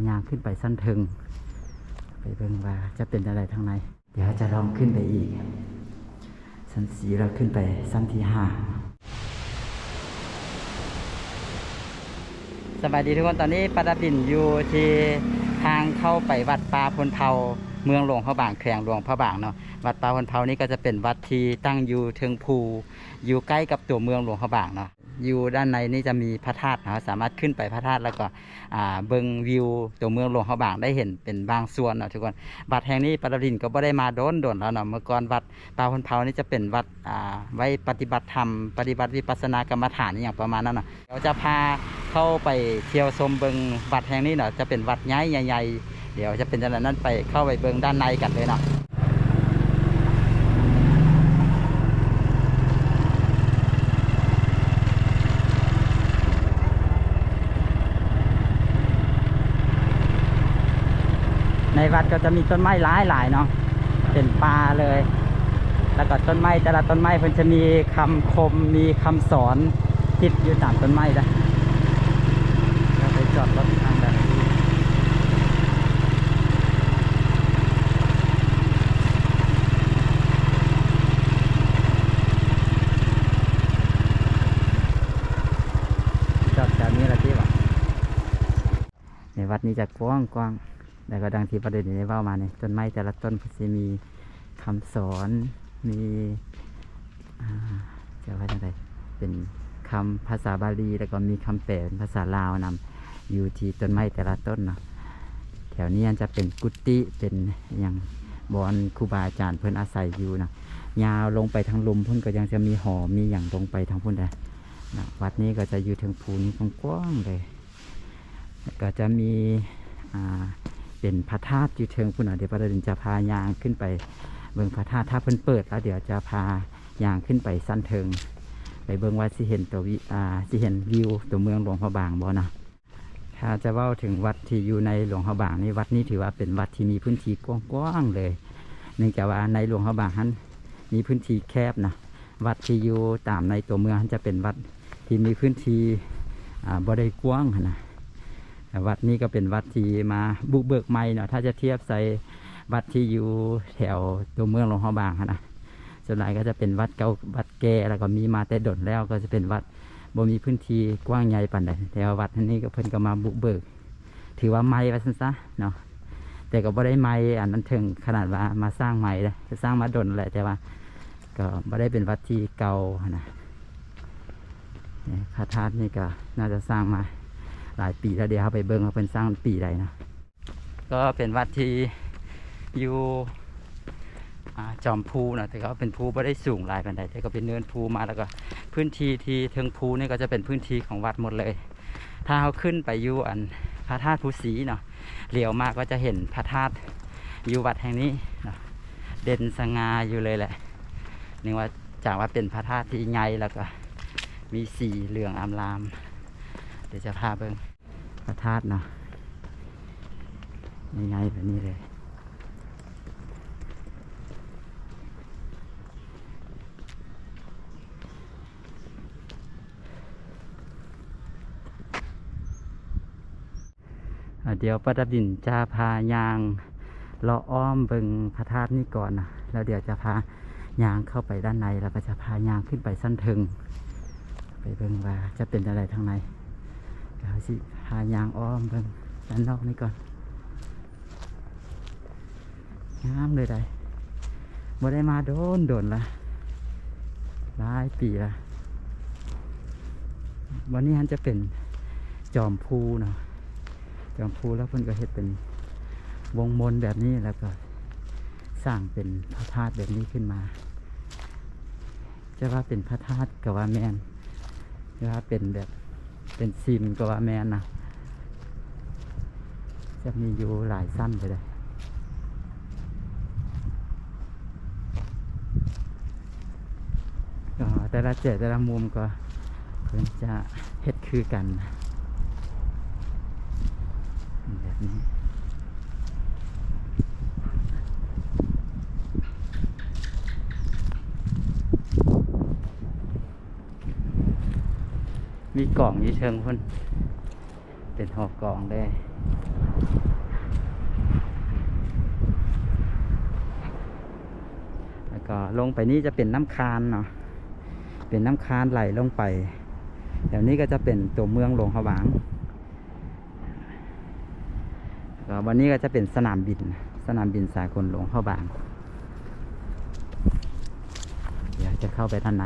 ายางขึ้นไปสั้นเทิงไปเบิ่งว่าจะเป็นอะไรทางในเดี๋ยวจะลองขึ้นไปอีกสั้นสีเราขึ้นไปสั้นที่ห้าสบายดีทุกคนตอนนี้ปาดาบินอยู่ที่ทางเข้าไปวัดป่าพลเผาเมืองหลวงพระบางแขวงหลวงพระบางเนาะวัดป่าพลเผานี่ก็จะเป็นวัดที่ตั้งอยู่เทิงภูอยู่ใกล้กับตัวเมืองหลวงพระบางเนาะ อยู่ด้านในนี่จะมีพระธาตุนะครับสามารถขึ้นไปพระธาตุแล้วก็เบิงวิวตัวเมืองหลวงพระบางได้เห็นเป็นบางส่วนเนาะทุกคนวัดแห่งนี้ปาดาบินก็บ่ได้มาโดนโดนแล้วเนาะเมื่อก่อนวัดป่าพลเผานี่จะเป็นวัดไว้ปฏิบัติธรรมปฏิบัติวิปัสสนากรรมฐานอย่างประมาณนั้นเนาะเดี๋ยวจะพาเข้าไปเที่ยวชมเบิงวัดแห่งนี้เนาะจะเป็นวัดใหญ่ใหญ่ๆเดี๋ยวจะเป็นจากนั้นไปเข้าไปเบิงด้านในกันเลยเนาะ วัดก็จะมีต้นไม้หลายหลายๆเนาะเป็นป่าเลย แล้วก็ต้นไม้แต่ละต้นไม้เพิ่นจะมีคำคมมีคำสอนติดอยู่ตามต้นไม้นะเราไปจอดรถทางแบบจอดแถวนี้ละที่วะในวัดนี้จะกว้างกว้าง ๆแต่ก็ดังที่ประเด็นนี้ว่ามาเนี่ยต้นไม้แต่ละต้นก็จะมีคำสอนมีจะว่าจังไงเป็นคำภาษาบาลีแล้วก็มีคำแปลเป็นภาษาลาวนำอยู่ที่ต้นไม้แต่ละต้นเนาะแถวนี้จะเป็นกุฏิเป็นอย่างบอนครูบาอาจารย์เพิ่อนอาศัยอยู่นะยาวลงไปทางลุมพิ่นก็ยังจะมีหอมีอย่างลงไปทางพุ่นได้นะวัดนี้ก็จะอยู่ทางภูนี้กว้างๆเลย ก็จะมีอ่า เป็นพระธาตุอยู่เทิงพุ่นน่ะเดี๋ยวพระเดินจะพายางขึ้นไปเบิ่งพระธาตุถ้าเพิ่นเปิดแล้วเดี๋ยวจะพายางขึ้นไปสั้นเทิง ไปเบิ่งว่าสิเห็นตัววิอ่าสิเห็นวิวตัวเมืองหลวงพระบางบ่นะถ้าจะเว้าถึงวัดที่อยู่ในหลวงพระบางนี่วัดนี้ถือว่าเป็นวัดที่มีพื้นที่กว้างๆเลยเนื่องจากว่าในหลวงพระบางนั้นมีพื้นที่แคบนะวัดที่อยู่ตามในตัวเมืองนั้นจะเป็นวัดที่มีพื้นที่อ่าบ่ได้กว้างนะ วัดนี้ก็เป็นวัดที่มาบุกเบิกใหม่เนาะถ้าจะเทียบใส่วัดที่อยู่แถวตัวเมืองหลวงพระบางนะส่วนใหญ่ก็จะเป็นวัดเก่าวัดแก่แล้วก็มีมาแต่ดนแล้วก็จะเป็นวัดบ่มีพื้นที่กว้างใหญ่ปานใดแต่วัดนนี้ก็เพิ่นก็มาบุกเบิก ถือว่าใหม่ซะนซะเนาะแต่ก็บ่ได้ใหม่อันนั้นถึงขนาดว่ามาสร้างใหม่เลยจะสร้างมาดนแหละแต่ว่า ก็บ่ได้เป็นวัดที่เก่านะพระธาตุนี่ก็น่าจะสร้างมา หลายปีแล้วเดี๋ยวเราไปเบิ่งว่าเพิ่นสร้างปีใดนะ ก็เป็นวัดที่อยู่จอมภูนะแต่ก็เป็นภูไม่ได้สูงหลายปานใดแต่ก็เป็นเนินภูมาแล้วก็พื้นที่ที่เทิงภูนี่ก็จะเป็นพื้นที่ของวัดหมดเลย ถ้าเขาขึ้นไปอยู่อันพระธาตุภูสีเนาะเหลียวมากก็จะเห็นพระธาตุอยู่วัดแห่งนี้เนาะเด่นสง่าอยู่เลยแหละนี่ว่าจากว่าเป็นพระธาตุที่ใหญ่แล้วก็มีสีเหลืองอามราม เดี๋ยวจะพาเบิ่งพระธาตุเนาะใหญ่ๆแบบนี้เลย เดี๋ยวปัตตบินจะพายางเลาอ้อมเบิงพระธาตุนี่ก่อนนะแล้วเดี๋ยวจะพายางเข้าไปด้านใน แล้วก็จะพายางขึ้นไปสั้นเทิงไปเบิงว่าจะเป็นอะไรทางใน เดี๋ยวสิพายางอ้อมเบิงด้านนอกนี่ก่อนงามเลยได้บ่ได้มาโดนโดนละหลายปีละวันนี้ฮันจะเป็นจอมภูเนาะจอมภูแล้วเพิ่นก็เฮ็ดเป็นวงมนแบบนี้แล้วก็สร้างเป็นพระธาตุแบบนี้ขึ้นมาจะว่าเป็นพระธาตุก็ว่าแมนจะว่าเป็นแบบ เป็นซิมก็ว่าแมนนะจะมีอยู่หลายสั้นไปเลยก็แต่ละเจดแต่ละมุมก็เพิ่นจะเฮ็ดคือกันแบบนี้ มีกล่องยี่เชิงพุ่นเป็นหอบกล่องได้แล้วก็ลงไปนี่จะเป็นน้ำคานเนาะเป็นน้ำคานไหลลงไปแถวนี้ก็จะเป็นตัวเมืองหลวงขวางวันนี้ก็จะเป็นสนามบิน สนามบินสากลหลวงข่อบาง เดี๋ยวจะเข้าไปด้านใน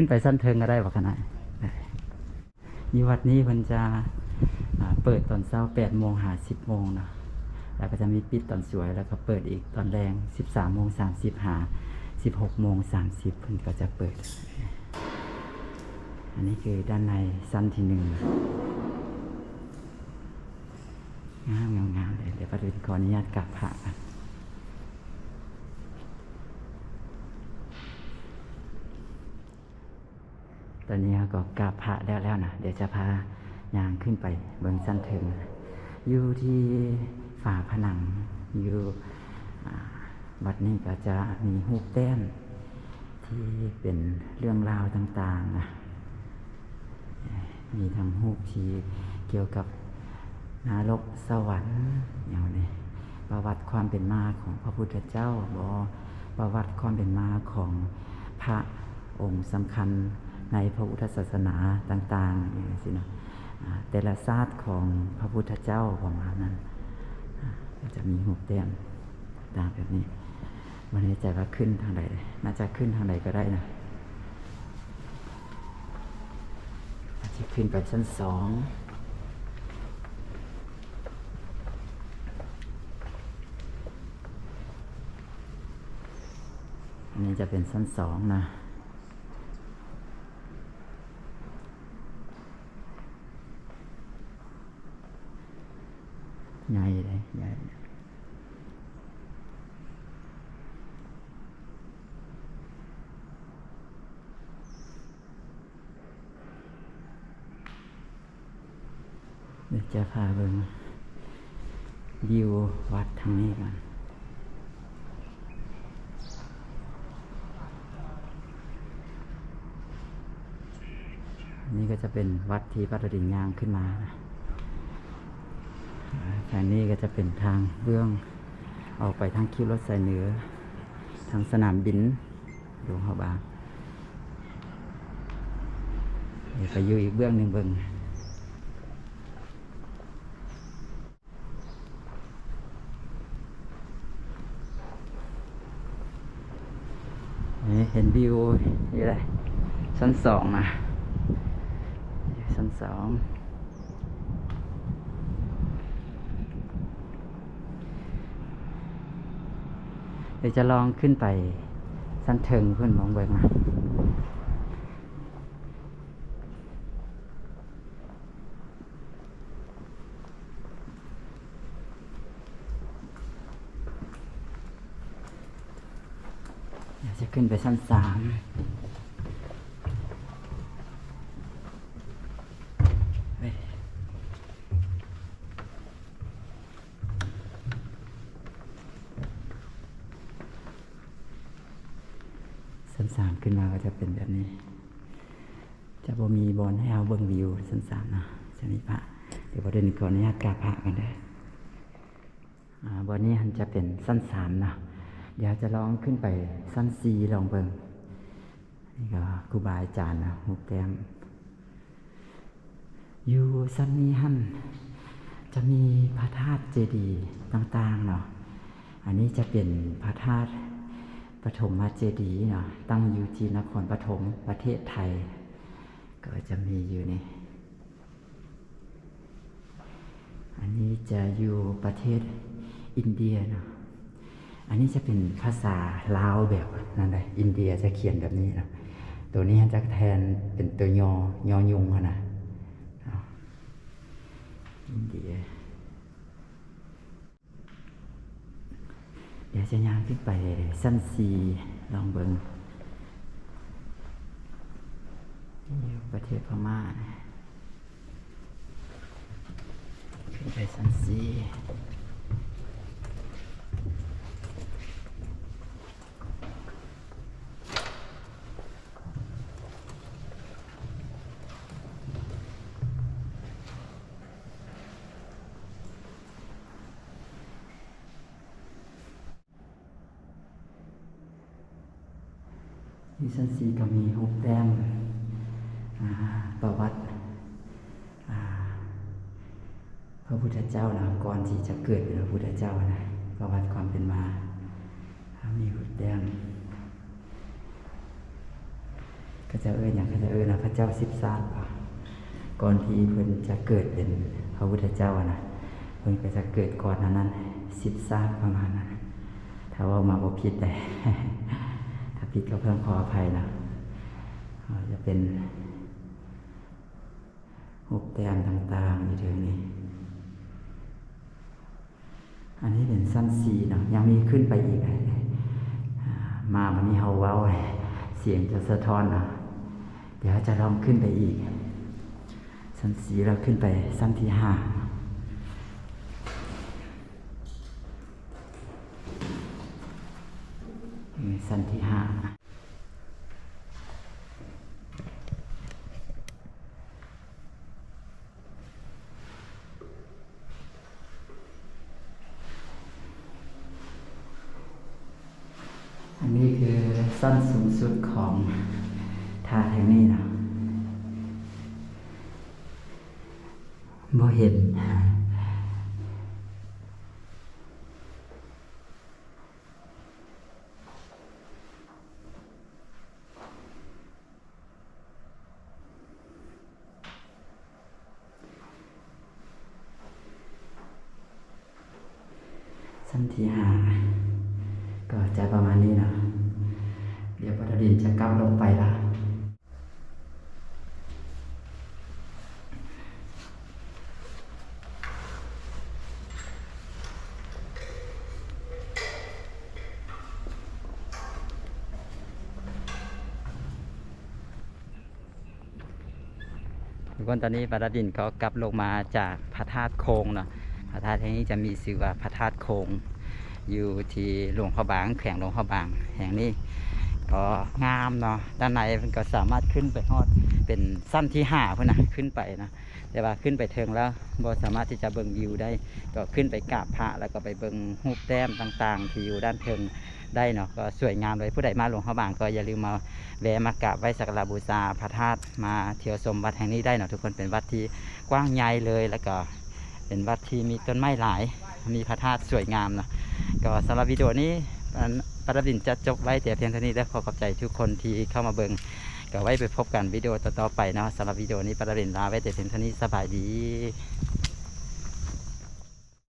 ขึ้นไปสั้นเทิงก็ได้บ่ขนาดได้อยู่วัดนี้มันจะเปิดตอนเช้าแปดโมงหาสิบโมงเนาะแล้วก็จะมีปิดตอนสวยแล้วก็เปิดอีกตอนแรงสิบสามโมงสามสิบหาสิบหกโมงสามสิบเพิ่นก็จะเปิด อันนี้คือด้านในสั้นที่หนึ่งงามงามงาเลยเดี๋ยวประเด็นขออนุญาตกลับพระกัน ตอนนี้ก็กราบพระแล้วแล้วนะเดี๋ยวจะพายางขึ้นไปเบิงสั้นถึงอยู่ที่ฝาผนังอยู่วัดนี้ก็จะมีหูปแต้มที่เป็นเรื่องราวต่างๆนะมีทั้งหูปที่เกี่ยวกับนรกสวรรค์อย่างนี้ประวัติความเป็นมาของพระพุทธเจ้าบอประวัติความเป็นมาของพระองค์สำคัญ ในพระพุทธศาสนาต่างๆอย่างนี้สินะแต่ละศาสตร์ของพระพุทธเจ้าประมาณนั้นก็จะมีหูปแต้มต่างแบบนี้วันนี้จว่าขึ้นทางใดน่าจะขึ้นทางใดก็ได้นะจจะขึ้นไปชั้นสองอันนี้จะเป็นชั้นสองนะ ใหญ่เลยใหญ่เดี๋ยวจะพาเบิ่งวิววัดทางนี้กันอันนี่ก็จะเป็นวัดที่พระดิ่งยางขึ้นมานะ อ่าทางนี้ก็จะเป็นทางเบื้องออกไปทางคิวรถสายเหนือ ทางสนามบินหลวงพระบางเดี๋ยวไปอยู่อีกเบื้องหนึ่งเบิ่งเห็นวิวนี่เลยชั้นสองนะชั้นสอง เดี๋ยวจะลองขึ้นไปสั้นเทิงเพื่อนมองเบิ่งนะเดี๋ยวจะขึ้นไปชั้นสาม เฮ้ยชั้น สามขึ้นมาก็จะเป็นแบบนี้ จะบ่มีบอลให้เอาเบิ่งวิวชั้นสามเนาะจะมีพระเดี๋ยวประเด็นก่อนนุญาตกราบพระกันได้อ่าบอนนี้มันจะเป็นสั้นสามเนาะเดี๋ยวจะลองขึ้นไปสั้นสี่ลองเบิ่งนี่ก็ครูบาอาจารย์นะหุบแต้มอยู่สันนี้หันจะมีพระธาตุเจดีย์ต่างๆเนาะอันนี้จะเป็นพระธาตุ ฐมมาเจดีเนาะตั้งอยู่ที่นครปฐมประเทศไทย ก็จะมีอยู่นี่ อันนี้จะอยู่ประเทศอินเดียเนาะอันนี้จะเป็นภาษาลาวแบบนั่นเลยอินเดียจะเขียนแบบนี้เนาะตัวนี้จะแทนเป็นตัวยอยอยุงนะอินเดีย เดี๋ยวจะย่างขึ้นไปสั้นซีลองเบิงอยู่ประเทศพม่านะขึ้นไปสันซี ที่สันซีก็มีฮุกแต้มประวัติพระพุทธเจ้านะก่อนที่จะเกิดเป็นพระพุทธเจ้านะประวัติความเป็นมา มีฮุกแต้มก็จะเอ่ยอย่างก็จะเอ่ยนะพระเจ้าสิบสามก่อนที่เพิ่นจะเกิดเป็นพระพุทธเจ้านะเพิ่นก็จะเกิดก่อนนั้นสิบสามประมาณนั้นถ้าว่ามาบอกผิดแต่ ผิดก็เพิ่มขออภัยนะจะเป็นหกแต้มต่างๆอยู่ถึงนี้ อันนี้เป็นสั้นสีเนาะยังมีขึ้นไปอีกอ่ามาวันนี้เฮาเว้า เสียงจะสะท้อนเนาะเดี๋ยวจะลองขึ้นไปอีก สั้นสีเราขึ้นไปสั้นที่ห้านี่ สันที่ห้าอันนี้คือสั้นสูงสุดของทาแห่งนี้นะบ่เห็น สั้นที่หาก็จะประมาณนี้นะเดี๋ยวปฐดินจะกลับลงไปละทุกคนตอนนี้ปฐดินก็กลับลงมาจากพระธาตุโคงเนาะ ระธาตุแห่งนี้จะมีชื่อว่าพระธาตุโคง อยู่ที่หลวงพระบางแขวงหลวงพระบางแห่งนี้ก็งามเนาะด้านในมันก็สามารถขึ้นไปฮอดเป็นสั้นที่ห้าเพื่อนนะขึ้นไปนะแต่ว่าขึ้นไปเทิงแล้วบ่สามารถที่จะเบิ่งวิวได้ก็ขึ้นไปกราบพระแล้วก็ไปเบิ่งรูปแต้มต่างๆ ที่อยู่ด้านเทิงได้เนาะก็สวยงามเลยผู้ใดมาหลวงพระบางก็อย่าลืมมาแวะมากราบไหว้สักการะบูชาพระธาตุมาเที่ยวชมวัดแห่งนี้ได้เนาะทุกคนเป็นวัดที่กว้างใหญ่เลยแล้วก็ เป็นวัดที่มีต้นไม้หลาย มีพระธาตุสวยงามเนาะก็สำหรับวิดีโอนี้อันปรดินจะจบไว้แต่เพียงเท่านี้และขอขอบใจทุกคนที่เข้ามาเบิงก็ไว้ไปพบกันวิดีโอต่อๆไปเนาะสำหรับวิดีโอนี้ปรดินลาไว้แต่เพียงเท่านี้สบายดี